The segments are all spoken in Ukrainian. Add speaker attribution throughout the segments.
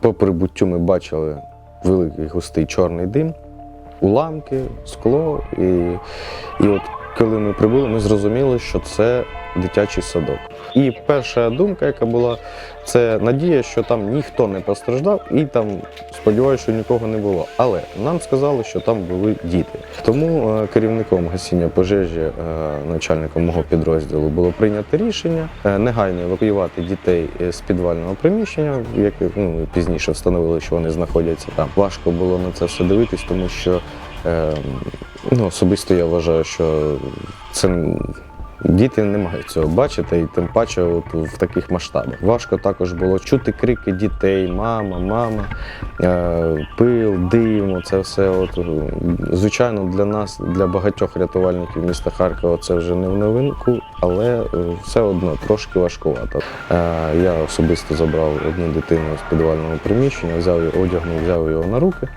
Speaker 1: По прибуттю ми бачили великий густий чорний дим, уламки, скло. І, і от коли ми прибули, ми зрозуміли, що це дитячий садок. І перша думка, яка була, це надія, що там ніхто не постраждав, і там сподіваюся, що нікого не було. Але нам сказали, що там були діти. Тому е, керівником гасіння пожежі, е, начальником мого підрозділу, було прийнято рішення е, негайно евакуювати дітей з підвального приміщення, яке ну, пізніше встановили, що вони знаходяться там. Важко було на це все дивитись, тому що е, ну, особисто я вважаю, що це. Діти не мають цього бачити, і тим паче от в таких масштабах. Важко також було чути крики дітей, мама, мама, е, пил, дим, це все. От, звичайно, для нас, для багатьох рятувальників міста Харкова, це вже не в новинку, але е, все одно трошки важкувато. Е, Я особисто забрав одну дитину з підвального приміщення, взяв одягнув, взяв його на руки.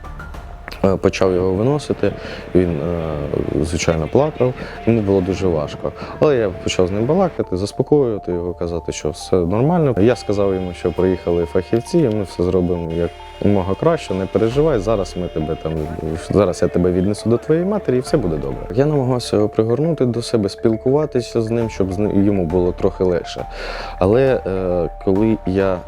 Speaker 1: Е, Почав його виносити, він, е, звичайно, плакав, йому було дуже важко. Але я почав з ним балакати, заспокоювати його, казати, що все нормально. Я сказав йому, що приїхали фахівці, і ми все зробимо як мога краще, не переживай. Зараз ми тебе там зараз я тебе віднесу до твоєї матері, і все буде добре. Я намагався його пригорнути до себе, спілкуватися з ним, щоб з ним- йому було трохи легше. Але е, коли я е,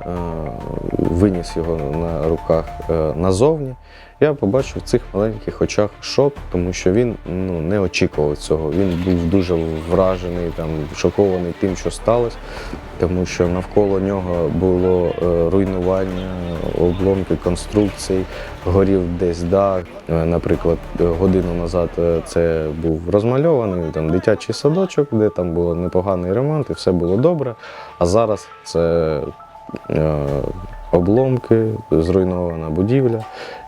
Speaker 1: виніс його на руках е, назовні, я побачив цих маленьких очах шок, тому що він ну, не очікував цього. Він був дуже вражений, там, шокований тим, що сталося, тому що навколо нього було е, руйнування, обломки конструкцій, горів десь дах. Е, Наприклад, годину назад е, це був розмальований там, дитячий садочок, де там був непоганий ремонт, і все було добре. А зараз це обломки, зруйнована будівля,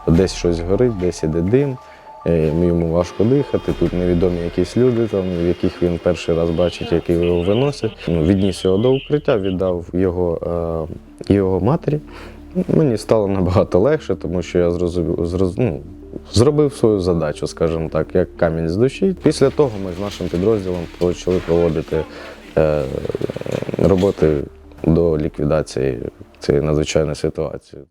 Speaker 1: десь щось горить, десь іде дим. е, Йому важко дихати. Тут невідомі якісь люди, там, яких він перший раз бачить, які його виносять. Ну, відніс його до укриття, віддав його, е, його матері. Мені стало набагато легше, тому що я зрозумів, зроз, ну, зробив свою задачу, скажімо так, як камінь з душі. Після того ми з нашим підрозділом почали проводити е, роботи до ліквідації цієї надзвичайної ситуації.